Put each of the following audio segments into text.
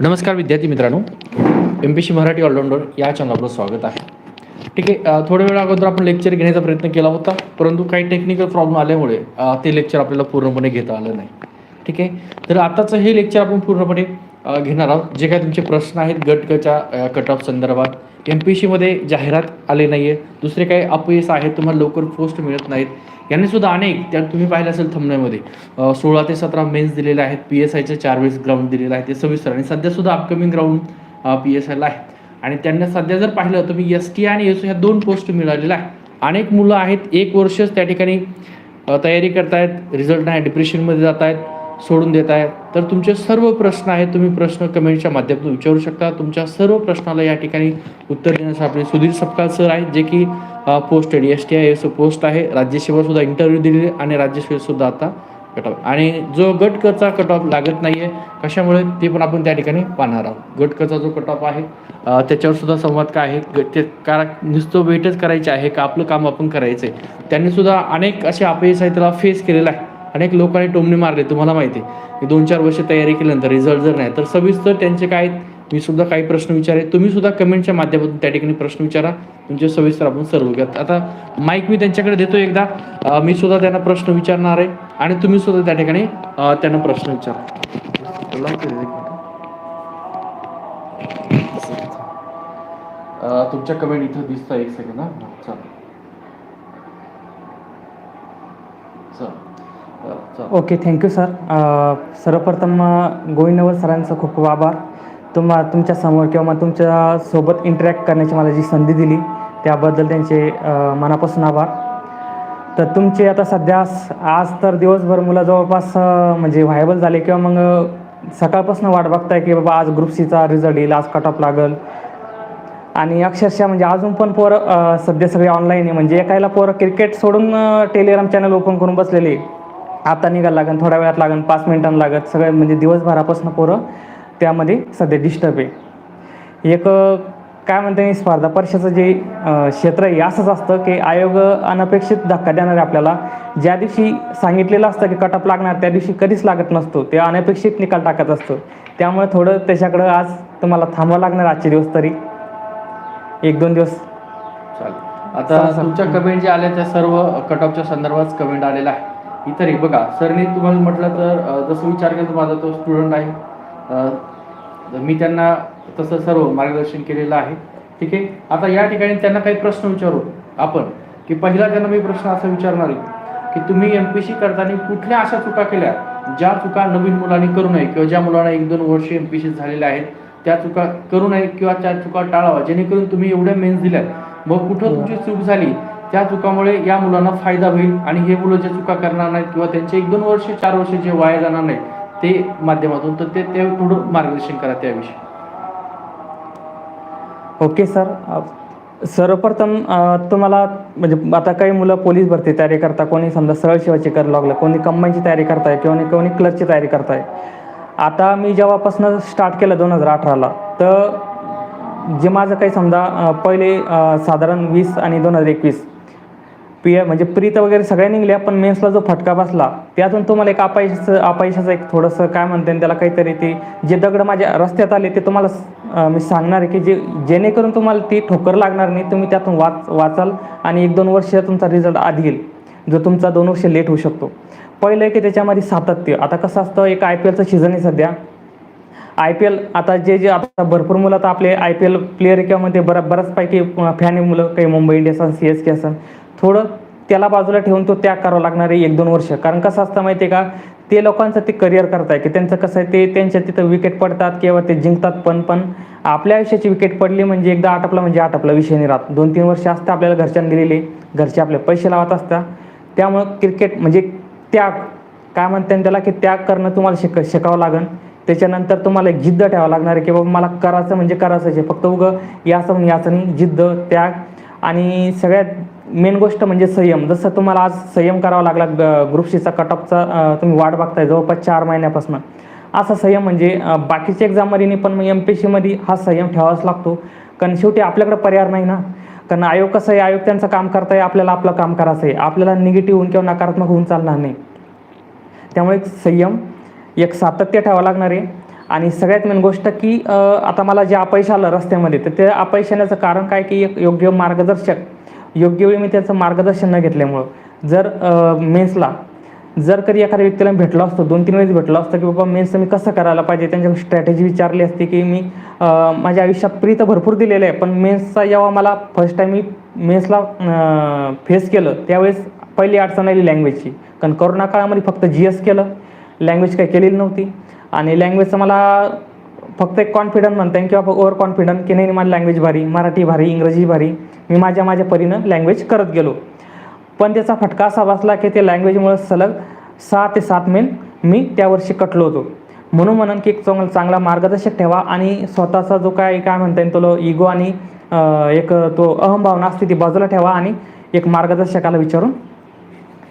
नमस्कार विद्यार्थी मित्रांनो. M P C Marathi allrounder या चॅनलवर स्वागत आहे. ठीक आहे थोड्या वेळा अगोदर आपण लेक्चर घेण्याचा प्रयत्न केला होता परंतु काही टेक्निकल प्रॉब्लेम आल्यामुळे ते लेक्चर आपल्याला पूर्णपणे घेता आलं नाही. ठीक आहे तर आताचं हे लेक्चर आपण पूर्णपणे घेणार आहोत. जे काही तुमचे प्रश्न आहेत गटकच्या कट ऑफ संदर्भात एम पी सीमध्ये जाहिरात आले नाही आहे दुसरे काही अपयश आहेत तुम्हाला लवकर पोस्ट मिळत नाहीत. यांनी सुद्धा अनेक त्यात तुम्ही पाहिलं असेल थंबण्यामध्ये सोळा ते सतरा मेन्स दिलेले आहेत पी एस आयचे चार वेळेस ग्राउंड दिलेलं आहे ते सविस्तर. आणि सध्या सुद्धा अपकमिंग ग्राउंड पी एस आयला आहे आणि त्यांना सध्या जर पाहिलं तर मी एस टी आणि एस ह्या दोन पोस्ट मिळालेल्या आहे अनेक मुलं आहेत एक वर्षच त्या ठिकाणी तयारी करतायत रिझल्ट नाही डिप्रेशनमध्ये जात आहेत सोडून देत आहेत तर तुमचे सर्व प्रश्न आहेत तुम्ही प्रश्न कमेंटच्या माध्यमातून विचारू शकता. तुमच्या सर्व प्रश्नाला या ठिकाणी उत्तर देण्यासाठी आपले सुधीर सपकाळ सर आहेत जे की post S T I S post आहे. राज्यसेवा सुद्धा इंटरव्ह्यू दिलेले आणि राज्यसेवेत सुद्धा आता कट ऑफ आणि जो गटकचा कट ऑफ लागत नाही आहे कशामुळे ते पण आपण त्या ठिकाणी पाहणार आहोत. गटकचा जो कट ऑफ आहे त्याच्यावर सुद्धा संवाद काय आहे? गट ते का नुसतं वेटच करायचे आहे का? आपलं काम आपण करायचं आहे त्यांनी सुद्धा अनेक असे अपयश आहे त्याला फेस केलेला आहे. अनेक लोकांनी टोमणे मारले तुम्हाला माहिती आहे. की दोन चार वर्ष तयारी केल्यानंतर रिझल्ट जर नाही तर सविस्तर त्यांचे काय आहेत, मी सुद्धा काही प्रश्न विचारे तुम्ही सुद्धा कमेंटच्या माध्यमातून त्या ठिकाणी प्रश्न विचारा. तुमचे सविस्तर आपण सर्व घ्या आता माईक मी त्यांच्याकडे देतो एकदा. मी सुद्धा त्यांना प्रश्न विचारणार आहे आणि तुम्ही सुद्धा त्या ठिकाणी त्यांना प्रश्न विचारा. तुमच्या कमेंट इथं दिसतं एक सेकंड हा. चालेल चल. चल. ओके थँक्यू सर सर्वप्रथम अ, गोविंदवर सरांचं खूप खूप आभार. तुम्हा तुमच्यासमोर किंवा मग तुमच्यासोबत इंटरॅक्ट करण्याची मला जी संधी दिली त्याबद्दल त्यांचे मनापासून आभार. तर तुमचे आता सध्या आज तर दिवसभर मुलं जवळपास म्हणजे व्हायबल झाले किंवा मग सकाळपासून वाट बघताय की बाबा आज ग्रुप सीचा रिझल्ट येईल आज कट ऑफ लागल. आणि अक्षरशः म्हणजे अजून पण पोरं सध्या सगळे ऑनलाईन आहे. म्हणजे एकायला पोरं क्रिकेट सोडून टेलिग्राम चॅनल ओपन करून बसलेले. आता निघायला लागन थोड्या वेळात लागन पाच मिनिटांना लागत. सगळे म्हणजे दिवसभरापासून पोरं त्यामध्ये सध्या डिस्टर्ब आहे. एक काय म्हणते स्पर्धा परीक्षेचं जे क्षेत्र आहे असंच असतं की आयोग अनपेक्षित धक्का देणार आहे आपल्याला. ज्या दिवशी सांगितलेलं असतं की कटअप लागणार त्या दिवशी कधीच लागत नसतो. ते अनपेक्षित निकाल टाकत असतो. त्यामुळे थोडं त्याच्याकडं आज तुम्हाला थांबावं लागणार आजचे दिवस तरी. एक दोन दिवस. चालेल. आता. तुमच्या कमेंट जे आल्या त्या सर्व कट ऑफच्या संदर्भात कमेंट आलेला आहे इतर एक बघा सरने तुम्हाला म्हटलं तर जसं विचार केला तर माझा तो स्टुडंट आहे. मी त्यांना तसं सर्व मार्गदर्शन केलेलं आहे. ठीक आहे? आता या ठिकाणी त्यांना काही प्रश्न विचारू आपण की पहिला त्यांना मी प्रश्न असा विचारणार आहे की तुम्ही एम पी सी करताना कुठल्या अशा चुका केल्या ज्या चुका नवीन मुलांनी करू नये किंवा ज्या मुलांना एक दोन वर्ष एम पी सी झालेल्या आहेत त्या चुका करू नये किंवा त्या चुका टाळावा जेणेकरून तुम्ही एवढ्या मेन्स दिल्यात. मग कुठं तुमची चूक झाली? त्या चुकामुळे या मुलांना फायदा होईल आणि हे मुलं ज्या चुका करणार नाहीत किंवा त्यांचे एक दोन वर्ष चार वर्ष जे वाया जाणार नाही ते माध्यमातून तर ते ते थोडं मार्गदर्शन करा त्याविषयी. Okay sir. सर्वप्रथम तुम्हाला म्हणजे आता काही मुलं पोलीस भरती तयारी करता कोणी समजा सरळ शिवाची करायला लागलं कोणी कंबाईनची तयारी करताय किंवा कोणी क्लर्कची तयारी करताय. आता मी जेव्हापासून स्टार्ट केलं दोन हजार अठराला तर जे माझं काही समजा पहिले साधारण वीस आणि दोन हजार एकवीस पी म्हणजे प्रीत वगैरे सगळ्या निघल्या पण मेन्सला जो फटका बसला त्यातून तुम्हाला एक अपयशाचं अपयशाचं एक थोडंसं काय म्हणते त्याला काहीतरी ते जे दगड माझ्या रस्त्यात आले ते तुम्हाला मी सांगणार आहे की जे जेणेकरून तुम्हाला ती ठोकर लागणार नाही तुम्ही त्यातून वाच वाचाल आणि एक दोन वर्ष तुमचा रिझल्ट आधी येईल जो तुमचा दोन वर्ष लेट होऊ शकतो. पहिलं आहे की त्याच्यामध्ये सातत्य. आता कसं असतं एक आय पी एलचं सीझन आहे सध्या. आय पी एल आता जे जे आता भरपूर मुलं आता आपले आय पी एल प्लेयर किंवा मध्ये बरा बऱ्याचपैकी फॅन आहे मुलं काही मुंबई इंडियन्स असेल सी एस के असेल थोडं त्याला बाजूला ठेवून तो त्याग करावा लागणार आहे एक दोन वर्ष. कारण कसं असतं माहिती आहे का ते लोकांचं ते करिअर करताय की त्यांचं कसं आहे ते त्यांच्या तिथं विकेट पडतात किंवा ते जिंकतात पण पण आपल्या आयुष्याची विकेट पडली म्हणजे एकदा आटपला म्हणजे आटपला विषय नाही राहत. दोन तीन वर्ष असतं आपल्याला घरच्यांनी दिलेले घरचे आपले पैसे लावत असतात. त्यामुळं क्रिकेट म्हणजे त्याग काय म्हणते त्याला की त्याग करणं तुम्हाला शिक शिकावं लागेल त्याच्यानंतर तुम्हाला एक जिद्द ठेवावं लागणार आहे की बाबा मला करायचं म्हणजे करायचं आहे. फक्त उगं याचं म्हणजे याचं नाही जिद्द त्याग आणि सगळ्यात मेन गोष्ट म्हणजे संयम. जसं तुम्हाला आज संयम करावा लागला ग्रुप सीचा कटअपचा तुम्ही वाट बघताय जवळपास चार महिन्यापासून. असा संयम म्हणजे बाकीच्या एक्झाममध्ये नाही पण मग एम पी सीमध्ये हा संयम ठेवावाच लागतो. कारण शेवटी आपल्याकडे पर्याय नाही ना. कारण आयोग कसं आहे आयोग त्यांचं काम करताय आपल्याला आपलं काम करायचं आहे आपल्याला निगेटिव्ह होऊन किंवा नकारात्मक होऊन चालणार नाही. त्यामुळे एक संयम एक सातत्य ठेवावं लागणार आहे. आणि सगळ्यात मेन गोष्ट की आता मला जे अपयश आलं रस्त्यामध्ये तर ते अपयश येण्याचं कारण काय की एक योग्य मार्गदर्शक योग्य वेळी मी त्याचं मार्गदर्शन न घेतल्यामुळं जर मेन्सला जर कधी एखाद्या व्यक्तीला मी भेटलो असतो दोन तीन वेळेस भेटलो असतो की बाबा मेन्सचं मी कसं करायला पाहिजे त्यांच्या स्ट्रॅटेजी विचारली असती की मी माझ्या आयुष्यात प्री तर भरपूर दिलेलं आहे पण मेन्सचा जेव्हा मला फर्स्ट टाईम मी मेन्सला फेस केलं त्यावेळेस पहिली अडचण आली लँग्वेजची कारण करोना काळामध्ये फक्त जी एस केलं लँग्वेज काही केलेली नव्हती. आणि लँग्वेजचं मला फक्त एक कॉन्फिडंट म्हणता येईल किंवा ओव्हर कॉन्फिडंट की नाही माझी लँग्वेज भारी मराठी भारी इंग्रजी भारी मी माझ्या माझ्या परीनं लँग्वेज करत गेलो. पण त्याचा फटका असा बसला की ते लँग्वेजमुळे सलग सहा ते सात मेन मी त्या वर्षी कटलो होतो. म्हणून म्हणून की एक चांगला चांगला मार्गदर्शक ठेवा आणि स्वतःचा जो काय काय म्हणता येईल तो इगो आणि एक तो अहमभावना असते ती बाजूला ठेवा आणि एक मार्गदर्शकाला विचारून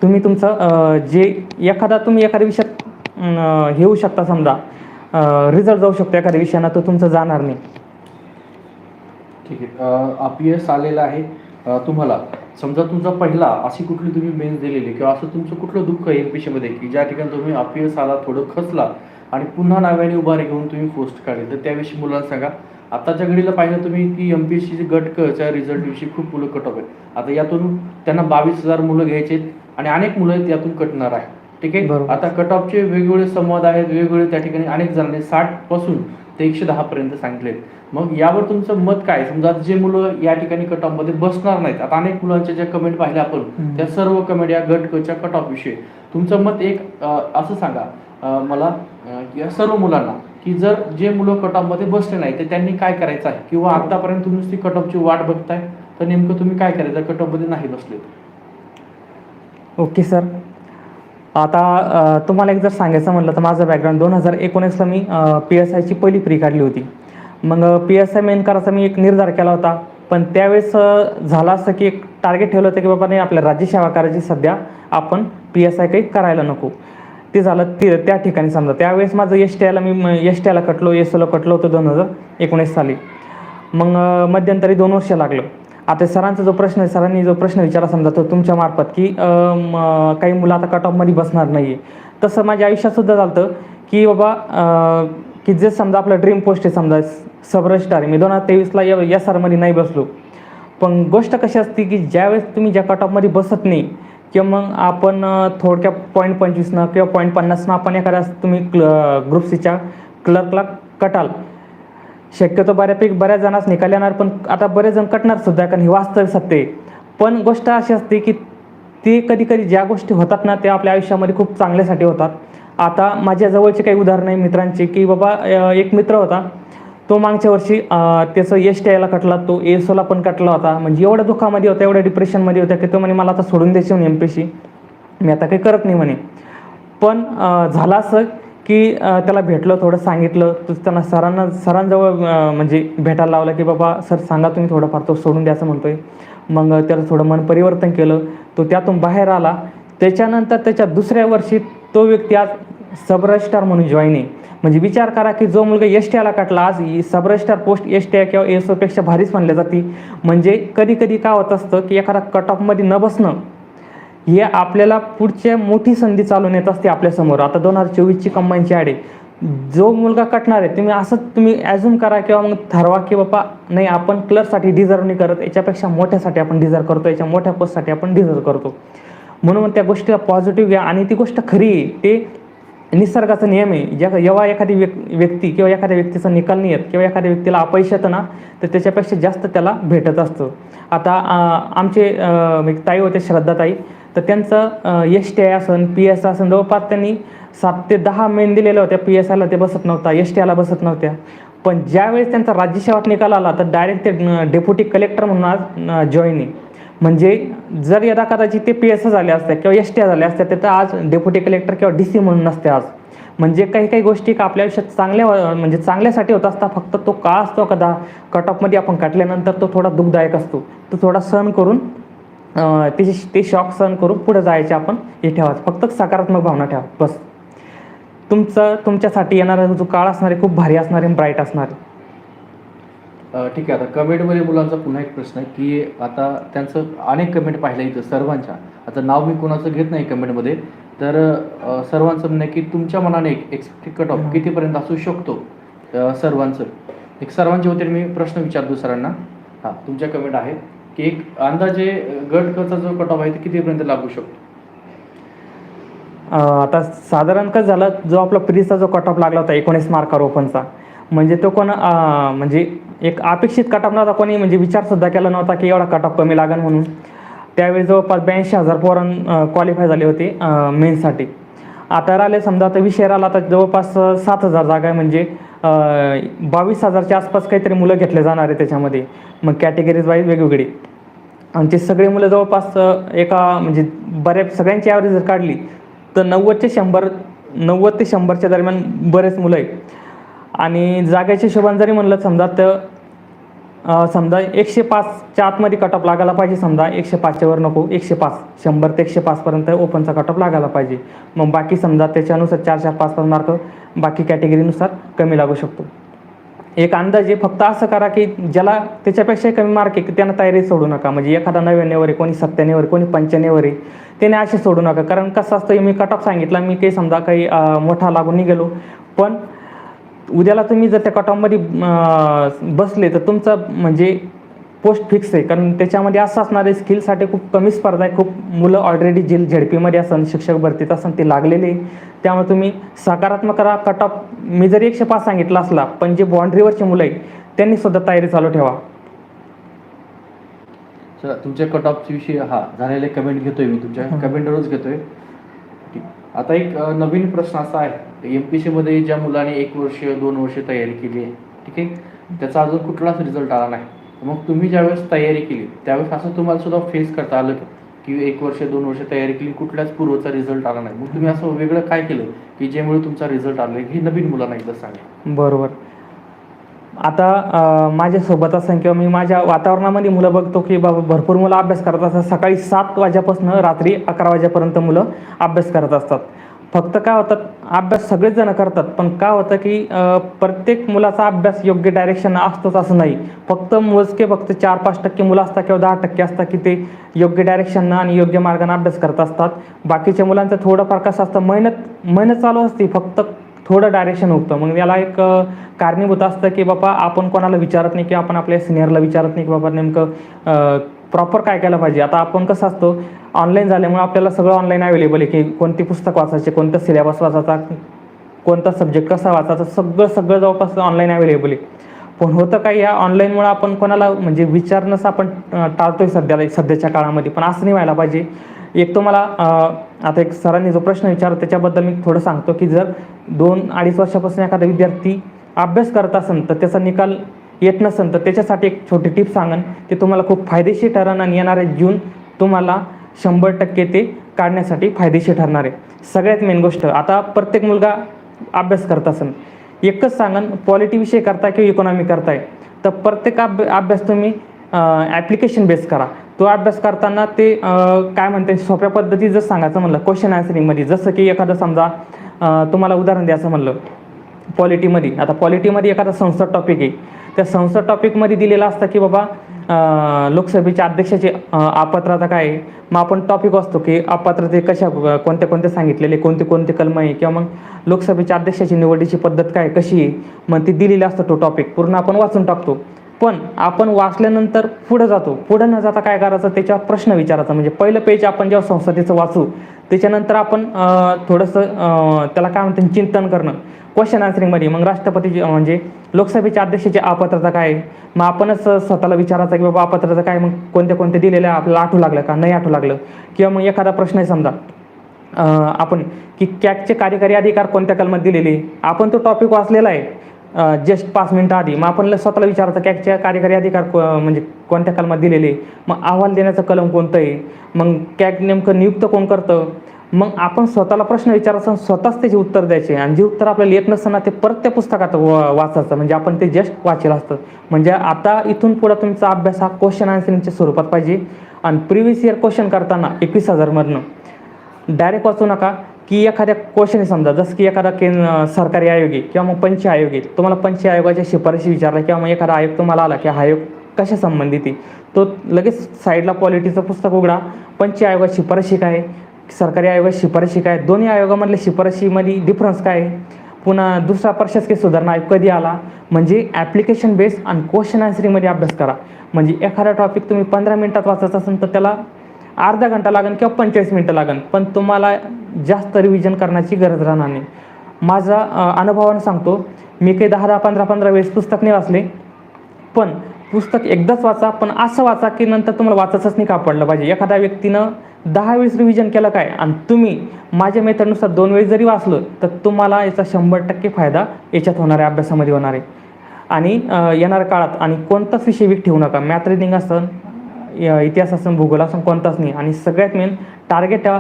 तुम्ही तुमचं जे एखादा तुम्ही एखाद्या विषयात अं, हे होऊ शकता समजा. रिझल्ट जाऊ शकतो एखाद्या विषयानं तो तुमचं जाणार नाही. ठीक आहे. अपयश आलेलं आलेला आहे तुम्हाला. समजा तुमचा पहिला अशी कुठली तुम्ही मेन्स दिलेली किंवा असं तुमचं कुठलं दुःख आहे एम की ज्या ठिकाणी तुम्ही अपयश आला थोडं खचला आणि पुन्हा नव्याने उभारी घेऊन तुम्ही पोस्ट काढली तर त्याविषयी मुलांना सांगा. आताच्या घडीला पाहिलं तुम्ही की एम पी एस सीचे गट कच्या रिझल्टविषयी खूप मुलं कट ऑफ आहेत. आता यातून त्यांना बावीस हजार मुलं घ्यायचे आहेत आणि अनेक मुलं आहेत यातून कटणार आहे ठीक आहे. आता कट ऑफचे वेगवेगळे संवाद आहेत वेगवेगळे त्या ठिकाणी अनेक जणांनी साठपासून ते एकशे दहा पर्यंत सांगितलेत. मग यावर तुमचं मत काय? समजा जे मुलं या ठिकाणी कट ऑफमध्ये बसणार नाहीत आता अनेक मुलांच्या ज्या कमेंट पाहिल्या आपण. त्या सर्व कमेंट या गट क च्या कट ऑफ विषयी. तुमचं मत एक असं सांगा मला या सर्व मुलांना की जर जे मुलं कट ऑफमध्ये बसले नाही तर त्यांनी काय करायचं आहे? किंवा आतापर्यंत तुम्ही नुसती कट ऑफची वाट बघताय तर नेमकं तुम्ही काय करायचं? कट ऑफमध्ये नाही बसले? Okay sir. आता तुम्हाला एक जर सांगायचं म्हटलं तर माझं बॅकग्राऊंड दोन हजार एकोणीसला मी पी एस आयची पहिली प्री काढली होती. मग पी एस आय मेन करायचा मी एक निर्धार केला होता. पण त्यावेळेस झाला झालं असं की एक टार्गेट ठेवलं होतं की बाबा नाही आपल्या राज्यसेवा करायची सध्या आपण पी एस आय काही करायला नको. ते झालं ते त्या ठिकाणी समजा. त्यावेळेस माझं एस टी आयला मी एस टी आयला कटलो एस ओला कटलो होतो दोन हजार एकोणीस साली. मग मध्यंतरी दोन वर्ष लागलं. आता सरांचा जो प्रश्न आहे सरांनी जो प्रश्न विचारला समजा तो तुमच्या मार्फत की काही मुलं आता कट ऑफमध्ये बसणार नाही आहे तसं माझ्या आयुष्यात सुद्धा झालं की बाबा की जे समजा आपलं ड्रीम पोस्ट आहे समजा सब आहे. मी दोन हजार तेवीसला या या सरमध्ये नाही बसलो. पण गोष्ट कशी असते की ज्यावेळेस तुम्ही ज्या कट ऑफमध्ये बसत नाही किंवा मग आपण थोडक्या पॉईंट पंचवीसनं किंवा पॉईंट पन्नासनं आपण एखाद्या तुम्ही क्ल ग्रुप सीच्या क्लर्कला कटाल शक्यतो बऱ्यापैकी बऱ्याच जणांस निकाल येणार पण आता बरेच जण कटणार सुद्धा कारण ही वास्तव सत्य आहे. पण गोष्ट अशी असते की ते कधी कधी ज्या गोष्टी होतात ना त्या आपल्या आयुष्यामध्ये खूप चांगल्यासाठी होतात. आता माझ्या जवळचे काही उदाहरणं आहे मित्रांचे की बाबा एक मित्र होता. तो मागच्या वर्षी त्याचं एस टी आयला कटला तो एसोला पण कटला होता. म्हणजे एवढ्या दुःखामध्ये होता एवढ्या डिप्रेशनमध्ये होता की तो म्हणे मला आता सोडून द्यायची म्हणे एम पी सी मी आता काही करत नाही म्हणे. पण झाला झालं असं की त्याला भेटलं थोडं सांगितलं. तर त्यांना सरांना सरांजवळ म्हणजे भेटायला लावलं की बाबा सर सांगा तुम्ही थोडंफार तो सोडून द्यायचं म्हणतो आहे मग त्याला थोडं मन परिवर्तन केलं. तो त्यातून बाहेर आला. त्याच्यानंतर त्याच्या दुसऱ्या वर्षी तो व्यक्ती आज सब म्हणून जॉईन आहे. म्हणजे विचार करा की जो मुलगा एस टी आला काटला आज sub post S T I किंवा एस ओपेक्षा भारीच म्हणल्या जाते. म्हणजे कधी कधी काय होत असतं की एखादा कट ऑफमध्ये न बसणं हे आपल्याला पुढच्या मोठी संधी चालून येत असते आपल्यासमोर आता दोन हजार चोवीसची कंबाईनची आडे जो मुलगा कटणार आहे तुम्ही असं तुम्ही ॲझ्युम करा किंवा मग ठरवा की बाबा नाही आपण क्लर्कसाठी डिझर्व नाही करत. याच्यापेक्षा मोठ्यासाठी आपण डिझर्व करतो. याच्या मोठ्या पोस्टसाठी आपण डिझर्व करतो. म्हणून त्या गोष्टीला पॉझिटिव्ह घ्या. आणि ती गोष्ट खरी आहे. ते निसर्गाचा नियम आहे. ज्या जेव्हा एखादी व्यक् व्यक्ती किंवा एखाद्या व्यक्तीचा निकाल नाही येत किंवा एखाद्या व्यक्तीला अपयश येतं ना तर त्याच्यापेक्षा जास्त त्याला भेटत असतं. आता आमचे ताई होते श्रद्धाताई. तर त्यांचं एस टी आय असन पी एस असन जवळपास त्यांनी सात ते दहा मेन दिलेल्या होत्या. पी एस आयला ते बसत नव्हता एस टी आयला बसत नव्हत्या. पण ज्यावेळेस त्यांचा राज्यसेवात निकाल आला तर डायरेक्ट ते डेप्युटी कलेक्टर म्हणून आज जॉईन आहे. म्हणजे जर यदा कदाचित ते पी एस झाले असत्या किंवा एस टी झाल्या असत्या तर आज डेप्युटी कलेक्टर किंवा डी सी म्हणून नसते आज. म्हणजे काही काही गोष्टी का आपल्या आयुष्यात चांगल्या म्हणजे चांगल्यासाठी होत असता फक्त तो का असतो कदा कट ऑफमध्ये आपण काटल्यानंतर तो थोडा दुःखदायक असतो. तो थोडा सहन करून ते ते शॉक सहन करून पुढे जायचे आपण हे ठेवायचं. फक्त सकारात्मक भावना ठेवा. बस. तुमचं तुमच्यासाठी येणारा जो काळ असणार आहे खूप भारी असणार आहे ब्राईट असणार आहे. ठीक आहे. आता कमेंटमध्ये मुलांचा पुन्हा एक प्रश्न आहे की आता त्यांचं अनेक कमेंट पाहिल्या इथं सर्वांच्या. आता नाव मी कोणाचं घेत नाही कमेंटमध्ये. तर सर्वांचं म्हणणं की तुमच्या मनाने एक एक्सपेक्टेड कट ऑफ. कितीपर्यंत असू शकतो? सर्वांचं. एक सर्वांच्या वतीने मी प्रश्न विचारतो सरांना. हां तुमच्या कमेंट आहे की एक अंदाजे गट कचा जो कट ऑफ आहे ते कितीपर्यंत लागू शकतो? आता साधारण कसं झालं जो आपला प्रीचा जो कट ऑफ लागला होता एकोणीस मार्कावर ओपनचा म्हणजे तो कोण म्हणजे एक अपेक्षित कट ऑफ नव्हता कोणी म्हणजे विचारसुद्धा केला नव्हता की एवढा कट ऑफ कमी लागेल म्हणून. त्यावेळी जवळपास ब्याऐंशी हजार पोरां क्वालिफाय झाले होते मेन्ससाठी आता राहिले समजा आता विषय राहिला आता जवळपास सात हजार जागा आहे म्हणजे बावीस हजारच्या आसपास काहीतरी मुलं घेतले जाणार आहे त्याच्यामध्ये. मग कॅटेगरीज वाईज वेगवेगळी. आणि ते सगळे मुलं जवळपास एका म्हणजे बऱ्या सगळ्यांची ॲव्हरेज जर काढली तर नव्वद ते शंभर नव्वद ते शंभरच्या दरम्यान बरेच मुलं आहेत. आणि जागेच्या हिशोबाने जरी म्हणलं समजा तर समजा एकशे पाचच्या आतमध्ये कटअप लागायला पाहिजे समजा एकशे पाचच्यावर नको एकशे पाच शंभर ते एकशे पाचपर्यंत ओपनचा कटअप लागायला पाहिजे. मग बाकी समजा त्याच्यानुसार चार चार पाच पाच मार्क बाकी कॅटेगरीनुसार कमी लागू शकतो. एक अंदाजे फक्त असं करा की ज्याला त्याच्यापेक्षाही कमी मार्क आहे की त्यांना तयारी सोडू नका. म्हणजे एखादा नव्याण्णववर आहे कोणी सत्त्याण्णववर कोणी पंच्याण्णववर आहे त्याने असे सोडू नका. कारण कसं असतं मी कट ऑफ सांगितला मी काही समजा काही मोठा लागून नाही गेलो पण उद्याला तुम्ही जर त्या कट ऑफमध्ये बसले तर तुमचं म्हणजे पोस्ट फिक्स आहे. कारण त्याच्यामध्ये असं असणार आहे स्किलसाठी खूप कमी स्पर्धा आहे. खूप मुलं ऑलरेडी जे झेडपीमध्ये असन शिक्षक भरतीत असन ते लागलेले. त्यामुळे तुम्ही सकारात्मक करा. कट ऑफ मी जरी एकशे पाच सांगितला असला पण जे बाउंड्रीवरचे मुलं आहे त्यांनी सुद्धा तयारी चालू ठेवा. चला तुमच्या कट ऑफच्या विषयी हा झालेले कमेंट घेतोय मी तुमच्या. हं. कमेंटवरच घेतोय. आता एक नवीन प्रश्न असा आहे. एम पी मध्ये ज्या मुलाने एक वर्ष दोन वर्ष तयारी केली आहे ठीक आहे? त्याचा अजून कुठलाच रिझल्ट आला नाही. मग तुम्ही ज्यावेळेस तयारी केली त्यावेळेस असं तुम्हाला सुद्धा फेस करता आलं की? एक वर्ष दोन वर्ष तयारी केली कुठल्याच पूर्वचा रिझल्ट आला नाही. मग तुम्ही असं वेगळं काय केलं की ज्यामुळे तुमचा रिझल्ट आला? हे नवीन मुलांना एकदा सांगा. बरोबर. आता अं, माझ्यासोबत असं किंवा मी माझ्या वातावरणामध्ये मुलं बघतो की बाबा भरपूर मुलं अभ्यास करत असतात. सकाळी सात वाजेपासून रात्री अकरा वाजेपर्यंत मुलं अभ्यास करत असतात. फक्त काय होतं अभ्यास सगळेच जण करतात पण काय होतं की प्रत्येक मुलाचा अभ्यास योग्य डायरेक्शन असतोच असं नाही. फक्त मोजके फक्त चार पाच टक्के मुलं असतात किंवा दहा टक्के असतात की ते योग्य डायरेक्शननं आणि योग्य मार्गाने अभ्यास करत असतात. बाकीच्या मुलांचं थोडंफार कसं असतं मेहनत मेहनत चालू असते फक्त थोडं डायरेक्शन होतं. मग याला एक कारणीभूत असतं की बाबा आपण कोणाला विचारत नाही किंवा आपण आपल्या सिनियरला विचारत नाही की बाबा नेमकं प्रॉपर काय केलं पाहिजे. आता आपण कसं असतो ऑनलाईन झाल्यामुळे आपल्याला सगळं ऑनलाईन अवेलेबल आहे की कोणती पुस्तक वाचायचे कोणतं सिलेबस वाचायचा कोणता सब्जेक्ट कसा वाचायचा सगळं सगळं जवळपास ऑनलाईन अवेलेबल आहे. पण होतं काय या ऑनलाईनमुळे आपण कोणाला म्हणजे विचारणंच आपण टाळतोय सध्याला सध्याच्या काळामध्ये. पण असं नाही व्हायला पाहिजे. एक तो मला आता एक सरांनी जो प्रश्न विचारला त्याच्याबद्दल मी थोडं सांगतो की जर दोन अडीच वर्षापासून एखादा विद्यार्थी अभ्यास करत असेल तर त्याचा निकाल येत नसेल तर त्याच्यासाठी एक छोटी टिप सांगन ते तुम्हाला खूप फायदेशीर ठरण आणि येणारे जून तुम्हाला शंभर टक्के ते काढण्यासाठी फायदेशीर ठरणार आहे. सगळ्यात मेन गोष्ट आता प्रत्येक मुलगा अभ्यास करत असेल एकच सांगन पॉलिटी विषय करताय किंवा इकॉनॉमी करताय तर प्रत्येक अभ्य अभ्यास तुम्ही ॲप्लिकेशन बेस करा. तो अभ्यास करताना ते काय म्हणते सोप्या पद्धती जर सांगायचं म्हणलं क्वेश्चन आन्सरिंगमध्ये जसं की एखादं समजा तुम्हाला उदाहरण द्यायचं म्हणलं पॉलिटीमध्ये आता पॉलिटीमध्ये एखादा संसद टॉपिक आहे. त्या संसद टॉपिकमध्ये दिलेलं असतं की बाबा लोकसभेच्या अध्यक्षाची अपात्रता काय? आहे मग आपण टॉपिक असतो की अपात्रते कशा कोणत्या कोणत्या सांगितलेले कोणते कोणते कलम आहे? किंवा मग लोकसभेच्या अध्यक्षाची निवडीची पद्धत काय कशी आहे? मग ती दिलेली असतं तो टॉपिक पूर्ण आपण वाचून टाकतो. पण आपण वाचल्यानंतर पुढे जातो. पुढे न जाता काय करायचं? त्याच्यावर प्रश्न विचारायचा. म्हणजे पहिलं पेज आपण जेव्हा संसदेचं वाचू त्याच्यानंतर आपण थोडंसं त्याला काय म्हणतात चिंतन करणं. क्वेश्चन आन्सरिंगमध्ये मग राष्ट्रपती म्हणजे लोकसभेच्या अध्यक्षाची अपात्रता काय मग आपणच स्वतःला विचारायचा की बाबा अपात्रता काय? मग कोणत्या कोणत्या दिलेल्या आहे, आपल्याला आठवू लागलं का? नाही आठवू लागलं. किंवा मग एखादा प्रश्न आहे समजा आपण की कॅटचे कार्यकारी अधिकार कोणत्या कलमात दिलेले? आपण तो टॉपिक वाचलेला आहे. जस्ट पाच मिनटं आधी. मग आपण स्वतःला विचारायचं कॅगच्या कार्यकारी अधिकार को- म्हणजे कोणत्या कलमात दिलेले? मग अहवाल देण्याचं कलम कोणतं आहे मग कॅग नेमकं नियुक्त कोण करतं? मग आपण स्वतःला प्रश्न विचारायचा स्वतःच त्याचे उत्तर द्यायचे. आणि जे उत्तर आपल्याला येत नसताना ते परत त्या पुस्तकात वाचायचं. म्हणजे आपण ते जस्ट वाचेल असतं. म्हणजे आता इथून पुढं तुमचा अभ्यास हा क्वेश्चन आन्सरिंगच्या स्वरूपात पाहिजे. आणि प्रिव्हियस इयर क्वेश्चन करताना एकवीस हजारमधनं. डायरेक्ट वाचू नका. की एखाद्या क्वेश्चन समजा जसं की एखादा केंद्र सरकारी आयोग आहे किंवा मग पंच आयोग आहे तुम्हाला पंच आयोगाच्या शिफारशी विचारला किंवा मग एखादा आयोग तुम्हाला आला की हा आयोग कशा संबंधित आहे? तो लगेच साईडला पॉलिटीचं पुस्तक उघडा. पंच आयोगाची शिफारशी काय? सरकारी आयोग शिफारशी काय? दोन्ही आयोगामधल्या शिफारशीमध्ये डिफरन्स काय आहे? पुन्हा दुसरा प्रशासकीय सुधारणा आयोग कधी आला? म्हणजे ॲप्लिकेशन बेस आणि क्वेश्चन आन्सरिंगमध्ये अभ्यास करा. म्हणजे एखादा टॉपिक तुम्ही पंधरा मिनटात वाचायचा असेल तर त्याला अर्धा घंटा लागेल किंवा पंचेचाळीस मिनटं लागेल पण तुम्हाला जास्त रिव्हिजन करण्याची गरज राहणार नाही. माझा अनुभवानं सांगतो मी काही दहा दहा पंधरा पंधरा वेळेस पुस्तक नाही वाचले पण पुस्तक एकदाच वाचा पण असं वाचा की नंतर तुम्हाला वाचायचंच नाही का पडलं पाहिजे. एखाद्या व्यक्तीनं दहा वेळेस रिव्हिजन केलं काय आणि तुम्ही माझ्या मेथडनुसार दोन वेळेस जरी वाचलं तर तुम्हाला याचा शंभर टक्के फायदा याच्यात होणार आहे अभ्यासामध्ये होणार आहे. आणि येणाऱ्या काळात आणि कोणताच विषय वीक ठेवू नका. मॅथ रिडिंग असतं इतिहास असून भूगोल असून कोणताच नाही. आणि सगळ्यात मेन टार्गेट हा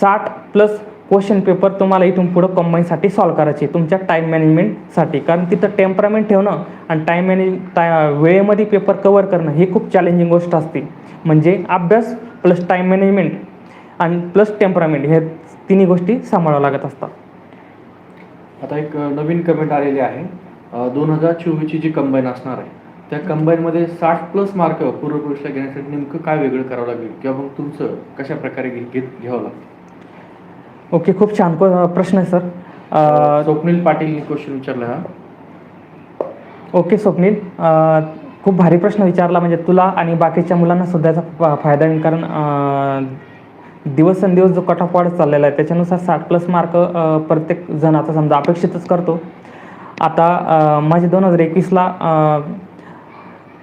साठ प्लस क्वेश्चन पेपर तुम्हाला इथून पुढं कंबाईनसाठी सॉल्व करायचे. तुमच्या टाईम मॅनेजमेंटसाठी कारण तिथं टेम्परामेंट ठेवणं आणि टाईम मॅनेज टा वेळेमध्ये पेपर कवर करणं ही खूप चॅलेंजिंग गोष्ट असते. म्हणजे अभ्यास प्लस टाईम मॅनेजमेंट आणि प्लस टेम्परामेंट हे तिन्ही गोष्टी सांभाळाव्या लागत असतात. आता एक नवीन कमेंट आलेली आहे. दोन हजार चोवीसची जी कंबाईन असणार आहे त्या कंबाईनमध्ये साठ प्लस मार्क पूर्व परीक्षा घेण्यासाठी नेमकं काय वेगळं करावं लागेल? किंवा मग तुमचं कशा प्रकारे घेत घ्यावं लागतं ओके खूप छान प्रश्न आहे सर. स्वप्नील पाटीलनी क्वेश्चन विचारला हा. ओके स्वप्नील. खूप भारी प्रश्न विचारला म्हणजे तुला आणि बाकीच्या मुलांना सुद्धा याचा फायदा होईल कारण अ, दिवसेंदिवस जो कट ऑफ वाढत चाललेला आहे त्याच्यानुसार साठ प्लस मार्क प्रत्येक जण आता समजा अपेक्षितच करतो. आता माझे दोन हजार एकवीसला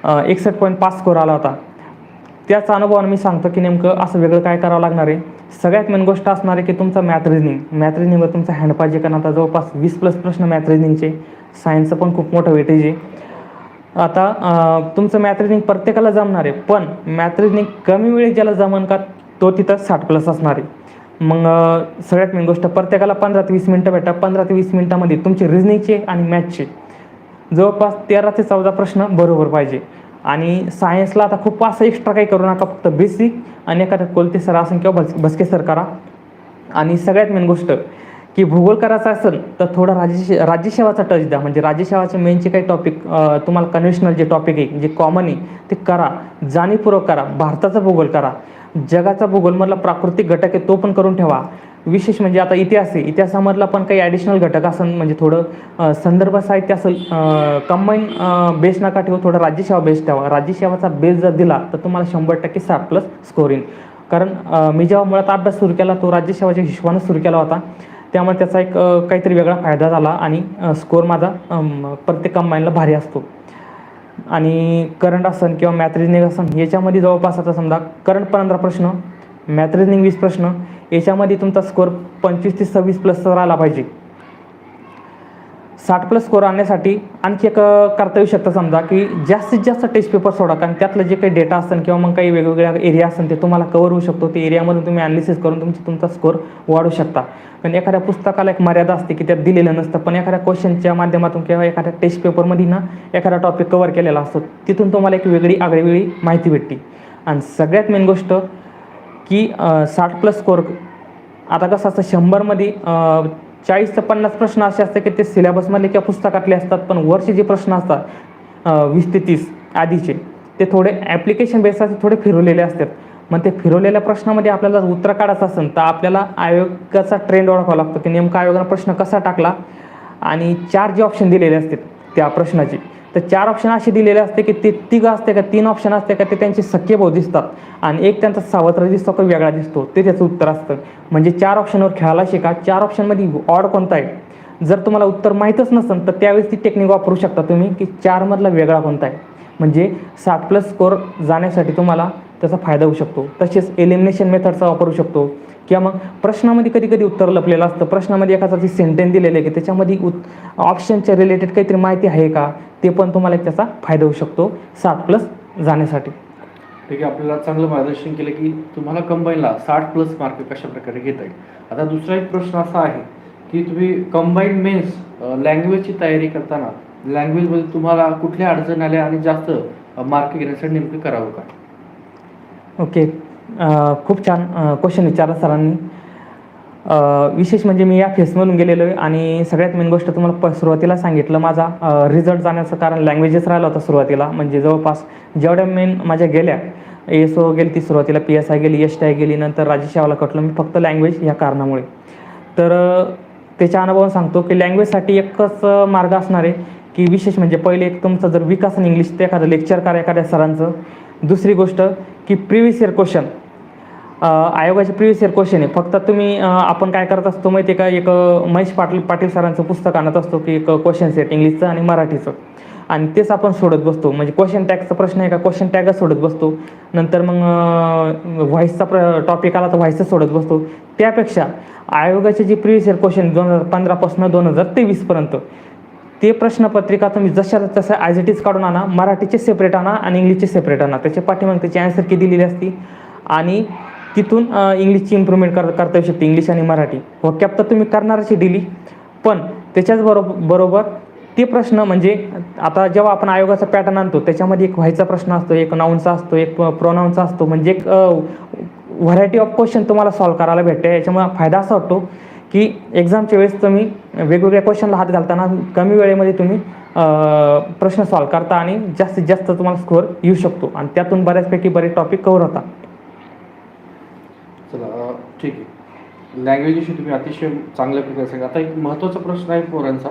एकसष्ट पॉईंट पाच स्कोर आला होता. त्याच अनुभवानं मी सांगतो की नेमकं असं वेगळं काय करावं लागणार आहे? सगळ्यात मेन गोष्ट असणार आहे की तुमचा मॅथ रिजनिंग मॅथ रिजनिंगवर तुमचा हँड पाहिजे कारण आता जवळपास वीस प्लस प्रश्न मॅथ रिजनिंगचे सायन्सचं पण खूप मोठं वेटेज आहे आता तुमचं मॅथ रिजनिंग प्रत्येकाला जमणार आहे पण मॅथ रिजनिंग कमी वेळेत ज्याला जमन का तो तिथं साठ प्लस असणार आहे. मग सगळ्यात मेन गोष्ट प्रत्येकाला पंधरा ते वीस मिनटं भेटा. पंधरा ते वीस मिनटामध्ये तुमचे रिजनिंगचे आणि मॅथचे जवळपास तेरा ते चौदा प्रश्न बरोबर पाहिजे. आणि सायन्सला आता खूप असं एक्स्ट्रा काही करू नका फक्त बेसिक आणि एखादं कोलते सर असेल किंवा बस बसके सर करा. आणि सगळ्यात मेन गोष्ट की भूगोल करायचा असेल तर थोडा राज्य राज्यसेवाचा टच द्या. म्हणजे राज्यसेवाचे मेनचे काही टॉपिक तुम्हाला कन्व्हेशनल जे टॉपिक आहे जे कॉमन आहे ते करा. जाणीवपूर्वक करा. भारताचा भूगोल करा. जगाचा भूगोलमधला प्राकृतिक घटक आहे तो पण करून ठेवा. विशेष म्हणजे आता इतिहास आहे. इतिहासामधला पण काही ॲडिशनल घटक असेल म्हणजे थोडं संदर्भ साहित्य असेल कंबाईन बेस नका ठेवू थोडं राज्यसेवा बेस ठेवा. राज्यसेवाचा बेस जर दिला तर तुम्हाला शंभर टक्के साठ प्लस स्कोर येईल. कारण मी जेव्हा मुळात अभ्यास सुरू केला तो राज्यसेवाच्या हिशोबानं सुरू केला होता. त्यामुळे त्याचा एक काहीतरी वेगळा फायदा झाला आणि स्कोर माझा प्रत्येक कंबाईनला भारी असतो. आणि करंट असन किंवा मॅथ रिजनिंग असन याच्यामध्ये जवळपास आता समजा करंट पंधरा प्रश्न मॅथ रिजनिंग वीस प्रश्न याच्यामध्ये तुमचा स्कोअर पंचवीस ते सव्वीस प्लसचा राहिला पाहिजे. साठ प्लस स्कोअर आणण्यासाठी आणखी एक करता येऊ शकतं समजा की जास्तीत जास्त टेस्ट पेपर सोडा कारण त्यातलं जे काही डेटा असेल किंवा मग काही वेगवेगळ्या एरिया असेल ते तुम्हाला कवर होऊ शकतो. ते एरियामधून तुम्ही ॲनालिसिस करून तुमची तुमचा स्कोअर वाढू शकता. पण एखाद्या पुस्तकाला एक मर्यादा असते की त्यात दिलेलं नसतं पण एखाद्या क्वेश्चनच्या माध्यमातून किंवा एखाद्या टेस्ट पेपरमध्ये ना एखादा टॉपिक कवर केलेला असतो तिथून तुम्हाला एक वेगळी आगळीवेगळी माहिती भेटते. आणि सगळ्यात मेन गोष्ट की साठ प्लस स्कोअर आता कसं असतं शंभरमध्ये चाळीस ते पन्नास प्रश्न असे असतात की ते सिलेबसमधले किंवा पुस्तकातले असतात पण वरचे जे प्रश्न असतात वीस ते तीस आधीचे. ते थोडे ॲप्लिकेशन बेस असे थोडे फिरवलेले असतात. मग ते फिरवलेल्या प्रश्नामध्ये आपल्याला उत्तर काढायचं असेल तर आपल्याला आयोगाचा ट्रेंड ओळखावा लागतो. की नेमका आयोगानं प्रश्न कसा टाकला आणि चार जे ऑप्शन दिलेले असतात त्या प्रश्नाचे. तर चार ऑप्शन असे दिलेले असते की ते तिघं असते का तीन ऑप्शन असते का ते त्यांचे सख्य भाऊ दिसतात. आणि एक त्यांचा सावत्र दिसतो का वेगळा दिसतो. ते त्याचं उत्तर असतं. म्हणजे चार ऑप्शनवर खेळायला शिका. चार ऑप्शनमध्ये ऑड कोणता आहे? जर तुम्हाला उत्तर माहीतच नसेल तर त्यावेळेस ती टेक्निक वापरू शकता तुम्ही की चारमधला वेगळा कोणता आहे? म्हणजे साठ प्लस स्कोर जाण्यासाठी तुम्हाला त्याचा फायदा होऊ शकतो. तसेच एलिमिनेशन मेथडचा वापरू शकतो. किंवा मग प्रश्नामध्ये कधी कधी उत्तर लपलेलं असतं. प्रश्नामध्ये एखादा सेंटेन्स दिलेलं आहे की त्याच्यामध्ये उत् ऑप्शनच्या रिलेटेड काहीतरी माहिती आहे का? ते पण तुम्हाला एक त्याचा फायदा होऊ शकतो. साठ प्लस जाण्यासाठी. ठीक आहे आपल्याला चांगलं मार्गदर्शन केलं की तुम्हाला कंबाईनला साठ प्लस मार्क कशा प्रकारे घेता येईल? आता दुसरा एक प्रश्न असा आहे की तुम्ही कंबाईन मेन्स लँग्वेजची तयारी करताना लँग्वेजमध्ये तुम्हाला कुठल्या अडचण आल्या आणि जास्त मार्क घेण्यासाठी नेमकं करावं का? ओके. खूप छान क्वेश्चन विचारला सरांनी. विशेष म्हणजे मी या फेसमधून गेलेलो आहे आणि सगळ्यात मेन गोष्ट तुम्हाला प सुरुवातीला सांगितलं माझा रिझल्ट जाण्याचं कारण लँग्वेजेस राहिला होता सुरुवातीला. म्हणजे जवळपास जेवढ्या मेन माझ्या गेल्या एस ओ गेली ती सुरुवातीला पी एस आय गेली एस टी आय गेली नंतर राजेशावाला कटलं मी फक्त लँग्वेज या कारणामुळे. तर त्याच्या अनुभवानं सांगतो की लँग्वेजसाठी एकच मार्ग असणार आहे की विशेष म्हणजे पहिले एक तुमचं जर विकास आणि इंग्लिश ते एखादं लेक्चर करा एखाद्या सरांचं दुसरी गोष्ट की प्रिव्हियस इयर क्वेश्चन आयोगाचे प्रिव्हियस इयर क्वेश्चन आहे. फक्त तुम्ही आपण काय करत असतो माहिती आहे का? एक महेश पाटील पाटील सरांचं पुस्तक आणत असतो की एक क्वेश्चन सेट इंग्लिशचं आणि मराठीचं. आणि तेच आपण सोडत बसतो. म्हणजे क्वेश्चन टॅगचा प्रश्न आहे का? क्वेश्चन टॅगच सोडत बसतो. नंतर मग व्हॉईसचा प्र टॉपिक आला तर व्हॉईसच सोडत बसतो. त्यापेक्षा आयोगाचे जे प्रिव्हियस इयर क्वेश्चन दोन हजार पंधरापासून दोन हजार तेवीसपर्यंत ते प्रश्नपत्रिका तुम्ही जशा तसं ॲज इट इज काढून आणा मराठीचे सेपरेट आणा आणि इंग्लिशचे सेपरेट आणा. त्याच्या पाठीमागे त्याची ॲन्सर की दिलेली असती? आणि तिथून इंग्लिशची इम्प्रूव्हमेंट कर करता येऊ शकते इंग्लिश आणि मराठी. वक्याप तर तुम्ही करणारच दिली पण त्याच्याच बरोबर बरोबर ते प्रश्न म्हणजे आता जेव्हा आपण आयोगाचा पॅटर्न आणतो त्याच्यामध्ये एक व्हायचा प्रश्न असतो एक नाऊनचा असतो एक प्रोनाऊनचा असतो म्हणजे एक व्हरायटी ऑफ क्वेश्चन तुम्हाला सॉल्व्ह करायला भेटते. याच्यामुळे फायदा असा होतो की एक्झामच्या वेळेस तुम्ही वेगवेगळ्या क्वेश्चनला हात घालताना कमी वेळेमध्ये तुम्ही प्रश्न सॉल्व करता आणि जास्तीत जास्त तुम्हाला स्कोअर येऊ शकतो. आणि त्यातून बऱ्याचपैकी बरेच टॉपिक कव्हर होता चला ठीक आहे. लँग्वेज तुम्ही अतिशय चांगल्या प्रकारे सांगा. आता एक महत्त्वाचा प्रश्न आहे पोरांचा.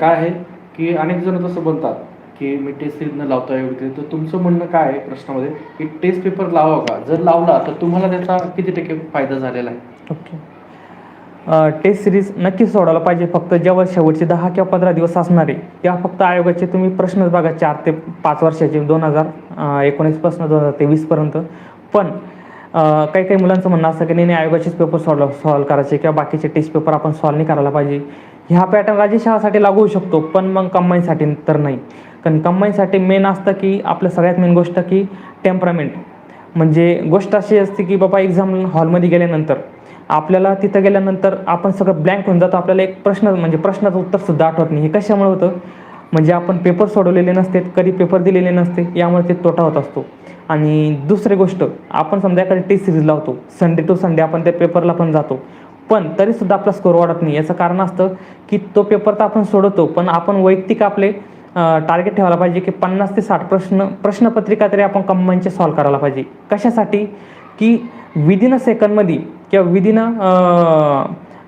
काय आहे की अनेक जण तसं म्हणतात की मी टेस्ट सिरीज न लावता योग्य तर तुमचं म्हणणं काय आहे प्रश्नामध्ये? की टेस्ट पेपर लावा का? जर लावला तर तुम्हाला त्याचा किती टक्के फायदा झालेला आहे? ओके. टेस्ट सिरीज नक्कीच सोडायला पाहिजे. फक्त जेव्हा शेवटचे दहा किंवा पंधरा दिवस असणारे तेव्हा फक्त आयोगाचे तुम्ही प्रश्नच बघा. चार ते पाच वर्षाचे दोन हजार एकोणीसपासून दोन हजार तेवीसपर्यंत पण काही काही मुलांचं म्हणणं असतं की नाही नाही, आयोगाचेच पेपर सॉल्व सॉल्व करायचे किंवा बाकीचे टेस्ट पेपर आपण सॉल्व नाही करायला पाहिजे. ह्या पॅटर्न राजेशाहासाठी लागू होऊ शकतो पण मग कंबाईनसाठी तर नाही. कारण कंबाईनसाठी मेन असतं की आपलं सगळ्यात मेन गोष्ट की टेम्परामेंट म्हणजे गोष्ट अशी असते की बाबा एक्झाम हॉलमध्ये गेल्यानंतर आपल्याला तिथं गेल्यानंतर आपण सगळं ब्लँक होऊन जातो. आपल्याला एक प्रश्न म्हणजे प्रश्नाचं उत्तरसुद्धा आठवत नाही. हे कशामुळे होतं? म्हणजे आपण पेपर सोडवलेले नसते कधी पेपर दिलेले नसते यामुळे ते तोटा होत असतो. आणि दुसरी गोष्ट आपण समजा एखादी टेस्ट सिरीज लावतो. संडे टू संडे आपण त्या पेपरला पण जातो. पण तरीसुद्धा आपला स्कोर वाढत नाही. याचं कारण असतं की तो पेपर तर आपण सोडवतो पण आपण वैयक्तिक आपले टार्गेट ठेवायला पाहिजे की पन्नास ते साठ प्रश्न प्रश्नपत्रिका तरी आपण कंबाईनचे सॉल्व करायला पाहिजे. कशासाठी? की विदिन अ सेकंडमध्ये किंवा विदिन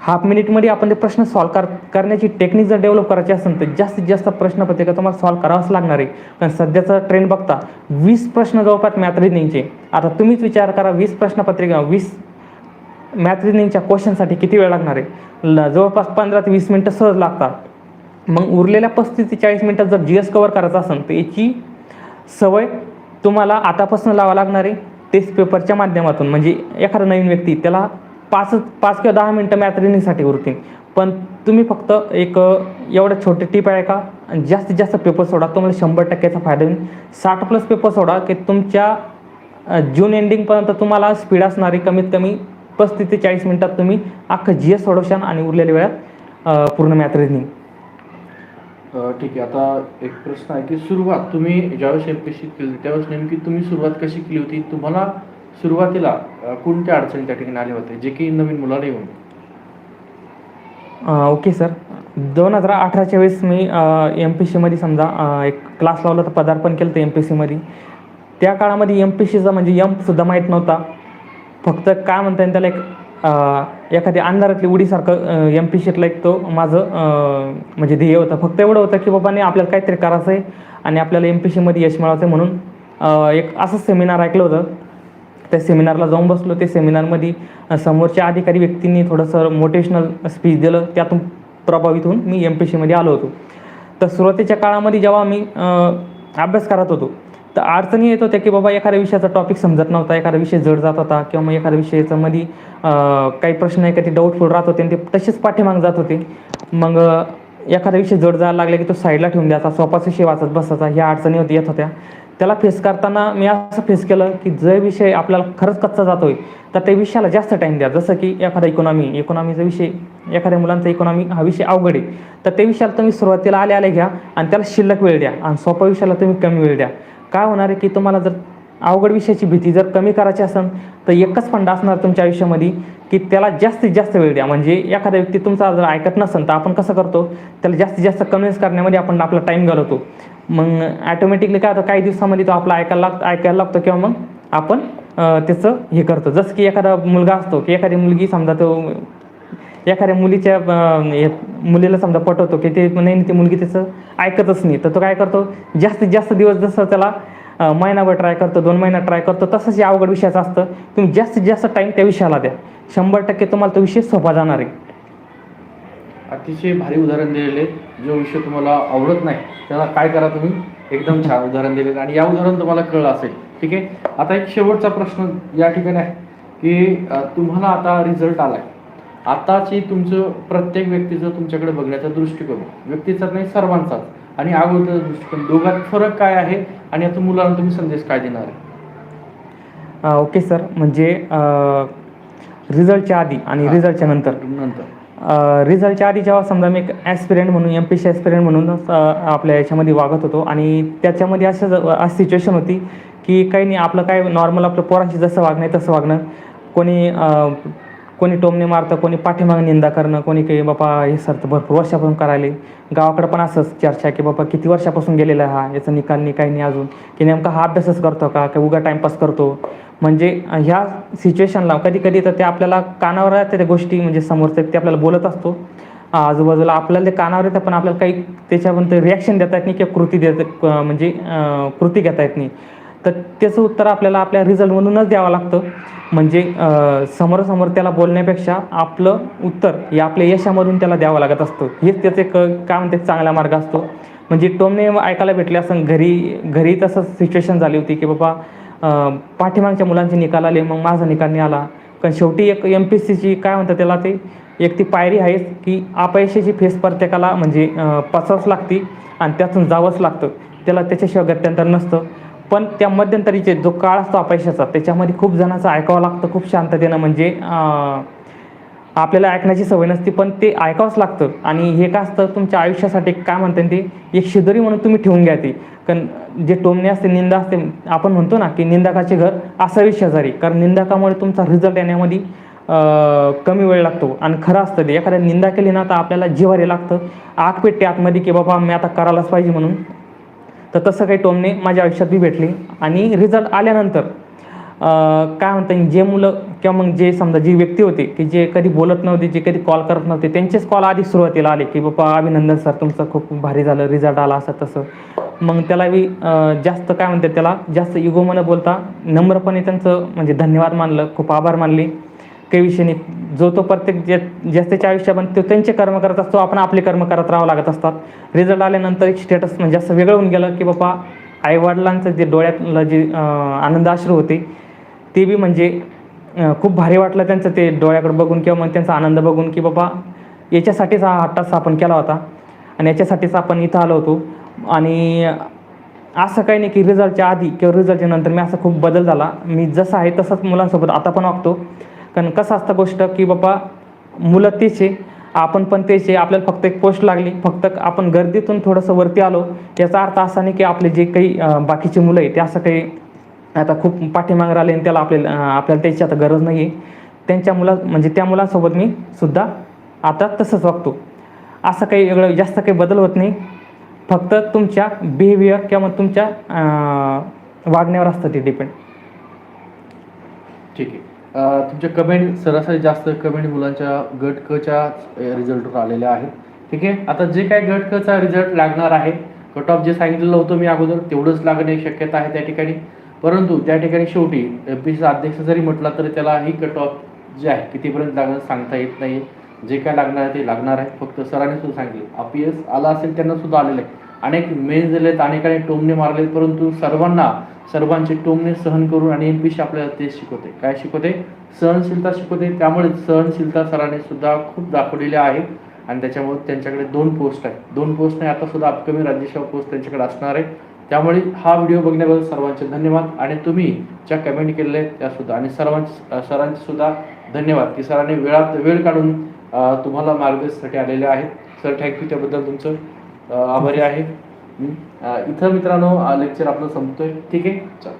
हाफ मिनिटमध्ये आपण ते प्रश्न सॉल्व कर करण्याची टेक्निक जर डेव्हलप करायची असेल तर जास्तीत जास्त प्रश्नपत्रिका तुम्हाला सॉल्व करावंच लागणार आहे. कारण सध्याचा ट्रेंड बघता वीस प्रश्न जवळपास मॅथ रिजनिंगचे आता तुम्हीच विचार करा वीस प्रश्नपत्रिका वीस मॅथ रिजनिंगच्या क्वेश्चनसाठी किती वेळ लागणार आहे? ल जवळपास पंधरा ते वीस मिनटं सहज लागतात. मग उरलेल्या पस्तीस ते चाळीस मिनटात जर जी एस कवर करायचं असेल तर याची सवय तुम्हाला आतापासून लावा लागणार आहे. टेस्ट पेपरच्या माध्यमातून म्हणजे एखादा नवीन व्यक्ती त्याला पाच पाच किंवा दहा मिनटं मॅथ उरतील. पण तुम्ही फक्त एक एवढ्या एवढं छोटे टीप आहे का? जास्तीत जास्त पेपर सोडा तुम्हाला शंभर टक्क्याचा फायदा होईल. साठ प्लस पेपर सोडा की तुमच्या जून एंडिंगपर्यंत तुम्हाला स्पीड असणारी कमीत कमी पस्तीस ते चाळीस मिनटात तुम्ही अख्खं जी एस सोडवशान आणि उरलेल्या वेळात पूर्ण मॅथ ठीक आहे. आता एक प्रश्न आहे की सुरुवात तुम्ही ज्यावेळेस एम पी सी केली त्यावेळेस नेमकी तुम्ही सुरुवात कशी केली होती? तुम्हाला सुरुवातीला कोणत्या अडचणी त्या ठिकाणी आले होते जे की नवीन मुलाला येऊन? Okay sir. दोन हजार अठराच्या वेळेस मी एम पी सीमध्ये समजा एक क्लास लावला तर पदार्पण केलं होतं एम पी सीमध्ये त्या काळामध्ये एम पी सीचा म्हणजे यमसुद्धा माहीत नव्हता. फक्त काय म्हणता येईल त्याला एक एखाद्या अंधारातली उडीसारखं एम पी सीतला एक तो माझं म्हणजे ध्येय होतं. फक्त एवढं होतं की बाबाने आपल्याला काहीतरी करायचं आहे आणि आपल्याला एम पी सीमध्ये यश मिळवायचं आहे म्हणून एक असं सेमिनार ऐकलं होतं. त्या सेमिनारला जाऊन बसलो. ते सेमिनारमध्ये समोरच्या अधिकारी व्यक्तींनी थोडंसं मोटिवेशनल स्पीच दिलं. त्यातून प्रभावित होऊन मी एम पी सीमध्ये आलो होतो. तर सुरुवातीच्या काळामध्ये जेव्हा मी अभ्यास करत होतो तर अडचणी येत होत्या की बाबा एखाद्या विषयाचा टॉपिक समजत नव्हता एखादा विषय जड जात होता किंवा मग एखाद्या विषयाचा मध्ये काही प्रश्न आहे का ते डाऊटफुल राहत होते आणि ते तसेच पाठीमाग जात होते. मग एखादा विषय जड जायला लागला की तो साईडला ठेवून द्यायचा सोपाच विषय वाचत बसायचा ह्या अडचणी होती येत होत्या. त्याला फेस करताना मी असं फेस केलं की जे विषय आपल्याला खरंच कच्चा जातोय तर त्या विषयाला जास्त टाईम द्या. जसं की एखादा इकॉनॉमी इकॉनॉमीचा विषय एखाद्या मुलांचा इकॉनॉमी हा विषय अवघड आहे. तर त्या विषयाला तुम्ही सुरुवातीला आले आले घ्या आणि त्याला शिल्लक वेळ द्या आणि सोपा विषयाला तुम्ही कमी वेळ द्या. काय होणार आहे की तुम्हाला जर अवघड विषयाची भीती जर कमी करायची असेल तर एकच फंड असणार तुमच्या आयुष्यामध्ये की त्याला जास्तीत जास्त वेळ द्या. म्हणजे एखादा व्यक्ती तुमचा जर ऐकत नसेल तर आपण कसं करतो? त्याला जास्तीत जास्त कन्व्हिन्स करण्यामध्ये आपण आपला टाईम घालवतो. मग ॲटोमॅटिकली काय होतं? काही दिवसामध्ये तो आपला ऐकायला लाग ऐकायला लागतो किंवा मग आपण त्याचं हे करतो. जसं की एखादा मुलगा असतो की एखादी मुलगी समजा तो एखाद्या मुलीच्या हे मुलीला समजा पटवतो की ते नाही नाही, ती मुलगी त्याचं ऐकतच नाही तर तो काय करतो? जास्तीत जास्त दिवस जसं त्याला महिनाभर ट्राय करतो दोन महिना ट्राय करतो तसंच या अवघड विषयाचं असतं. तुम्ही जास्तीत जास्त टाईम त्या विषयाला द्या. शंभर टक्के तुम्हाला तो विषय सोपा जाणार आहे. अतिशय भारी उदाहरण दिलेले जो विषय तुम्हाला आवडत नाही त्याला काय करा तुम्ही? एकदम छान उदाहरण दिले आणि या उदाहरण तुम्हाला कळलं असेल ठीक आहे? आता एक शेवटचा प्रश्न या ठिकाणी आहे की तुम्हाला आता रिझल्ट आला आहे आताची तुमचं प्रत्येक व्यक्तीचं तुमच्याकडे बघण्याचा दृष्टिकोन व्यक्तीचा नाही सर्वांचाच. आणि अगोदरचा दृष्टिकोन दोघात फरक काय आहे? आणि आता मुलांना तुम्ही संदेश काय देणार आहे? Okay sir. म्हणजे रिझल्टच्या आधी आणि. रिझल्टच्या नंतर. नंतर. रिझल्टच्या आधी जेव्हा समजा मी एक ॲस्पिरंट म्हणून एम पी सी ॲस्पिरंट म्हणून आपल्या याच्यामध्ये वागत होतो आणि त्याच्यामध्ये असं अशी सिच्युएशन होती की काही नाही आपलं काय नॉर्मल आपलं पोरांशी जसं वागणं आहे तसं वागणं. कोणी कोणी टोमणे मारतं कोणी पाठीमागं निंदा करणं कोणी काही बाबा हे सर तर भरपूर वर्षापासून करायले. गावाकडं पण असंच चर्चा की बाबा किती वर्षापासून गेलेला हा याचा निकाल नाही काही नाही अजून. की नेमका हा अभ्यासच करतो का की उगा टाईमपास करतो? म्हणजे ह्या सिच्युएशनला कधी कधी तर ते आपल्याला कानावर येतात त्या गोष्टी म्हणजे समोरचे ते आपल्याला बोलत असतो. आजूबाजूला आपल्याला ते कानावर येतं पण आपल्याला काही त्याच्यापर्यंत रिॲक्शन देता येत नाही किंवा कृती देत म्हणजे कृती घेता येत नाही. तर त्याचं उत्तर आपल्याला आपल्या रिझल्टमधूनच द्यावं लागतं. म्हणजे समोरासमोर त्याला बोलण्यापेक्षा आपलं उत्तर हे आपल्या यशामधून त्याला द्यावं लागत असतं. हेच त्याचे क काय म्हणते चांगला मार्ग असतो. म्हणजे टोमने ऐकायला भेटले असं घरी घरी तसंच सिच्युएशन झाली होती की बाबा पाठीमागच्या मुलांचे निकाल आले मग माझा निकाल नाही आला. कारण शेवटी एक एम पी सीची काय म्हणतात त्याला ते एक ती पायरी आहेच की अपयशाची फेस प्रत्येकाला म्हणजे अं, पचावंच लागती आणि त्यातून जावंच लागतं. त्याला त्याच्याशिवाय गत्यंतर नसतं. पण त्या मध्यंतरीचे जो काळ असतो अपयशाचा त्याच्यामध्ये खूप जणांचं ऐकावं लागतं खूप शांततेनं. म्हणजे आपल्याला ऐकण्याची सवय नसते पण ते ऐकावंच लागतं. आणि हे काय असतं तुमच्या आयुष्यासाठी काय म्हणतात ते एक शिदोरी म्हणून तुम्ही ठेवून घ्या ती. कारण जे टोमणे असते निंदा असते आपण म्हणतो ना की निंदकाचे घर असावी शेजारी. कारण निंदकामुळे तुमचा रिझल्ट येण्यामध्ये कमी वेळ लागतो. आणि खरं असतं ते एखाद्या निंदा केली ना तर आपल्याला जिवारी लागतं. आग पेटते आतमध्ये की बाबा मी आता करायलाच पाहिजे म्हणून. तर तसं काही टोमणे माझ्या आयुष्यात बी भेटली. आणि रिझल्ट आल्यानंतर काय म्हणता येईल जे मुलं किंवा मग जे समजा जी व्यक्ती होते की जे कधी बोलत नव्हते जे कधी कॉल करत नव्हते त्यांचेच कॉल आधी सुरुवातीला आले की बाबा अभिनंदन सर तुमचं खूप भारी झालं रिझल्ट आला असं तसं. मग त्याला बी जास्त काय म्हणतात त्याला जास्त इगो न बोलता नम्रपणे त्यांचं म्हणजे धन्यवाद मानलं खूप आभार मानले. काही विषय नाही जो तो प्रत्येक जे ज्याच्या आयुष्यामध्ये तो त्यांचे कर्म करत असतो आपण आपले कर्म करत राहावं लागत असतात. रिझल्ट आल्यानंतर एक स्टेटस म्हणजे असं वेगळं होऊन गेलं की बाबा आईवडिलांचं जे डोळ्यातलं जे अं, आनंद अश्रू होते ते बी म्हणजे खूप भारी वाटलं त्यांचं ते डोळ्याकडे बघून किंवा मग त्यांचा आनंद बघून की बाबा याच्यासाठीच हा हट्टास आपण केला होता. आणि याच्यासाठीच आपण इथं आलो होतो. आणि असं काही नाही की रिझल्टच्या आधी किंवा रिझल्टच्या नंतर मी असा खूप बदल झाला. मी जसं आहे तसंच मुलांसोबत आता पण वागतो. कारण कसं असतं गोष्ट की बाबा मुलं तिचे आपण पण तेच आपल्याला फक्त एक पोस्ट लागली फक्त आपण गर्दीतून थोडंसं वरती आलो याचा अर्थ असा नाही की आपले जे काही बाकीचे मुलं आहे ते असं काही आता खूप पाठीमागे राहिले आणि त्याला आपल्याला आपल्याला त्याची आता गरज नाही आहे. त्यांच्या मुला म्हणजे त्या मुलांसोबत मी सुद्धा आता तसंच वागतो. असं काही वेगळं जास्त काही बदल होत नाही. फक्त तुमच्या बिहेवियर किंवा तुमच्या वागण्यावर असतं ते डिपेंड ठीक आहे. तुमचे तुमच्या कमेंट सरासरी जास्त कमेंट मुलांच्या गट कच्या रिझल्टवर आलेल्या आहेत. ठीक आहे? आता जे काय गट कचा रिझल्ट लागणार आहे कट ऑफ जे सांगितलेलं होतं मी अगोदर तेवढंच लागण्याची शक्यता आहे त्या ठिकाणी. परंतु त्या ठिकाणी शेवटी एम पी अध्यक्ष जरी म्हटला तरी त्याला ही कट ऑफ जे आहे कितीपर्यंत लागणार सांगता येत नाही जे काय लागणार आहे ते लागणार आहे. फक्त सरांनी सुद्धा सांगितलं. पी एस आला असेल त्यांना सुद्धा आलेलं आहे. अनेक मेज दिलेत अनेकाने टोमणे मारलेत परंतु सर्वांना सर्वांचे टोमणे सहन करून आणि एम आपल्याला ते शिकवते. काय शिकवते? सहनशीलता शिकवते. त्यामुळे सहनशीलता सरांनी सुद्धा खूप दाखवलेली आहे. आणि त्याच्यामुळे त्यांच्याकडे दोन पोस्ट आहेत. दोन पोस्ट नाही आता सुद्धा अपकमिंग राज्यसेवा पोस्ट त्यांच्याकडे असणार आहे. त्यामुळे हा व्हिडिओ बघण्याबद्दल सर्वांचे धन्यवाद. आणि तुम्ही ज्या कमेंट केलेल्या आहेत त्या सुद्धा. आणि सर्वांचे सरांचे सुद्धा धन्यवाद की सरांनी वेळात वेळ काढून तुम्हाला मार्गदर्शनासाठी आलेले आहेत. सर थँक्यू त्याबद्दल तुमचं. आभारी आहे. इथं मित्रांनो लेक्चर आपलं संपतोय. ठीक आहे? चला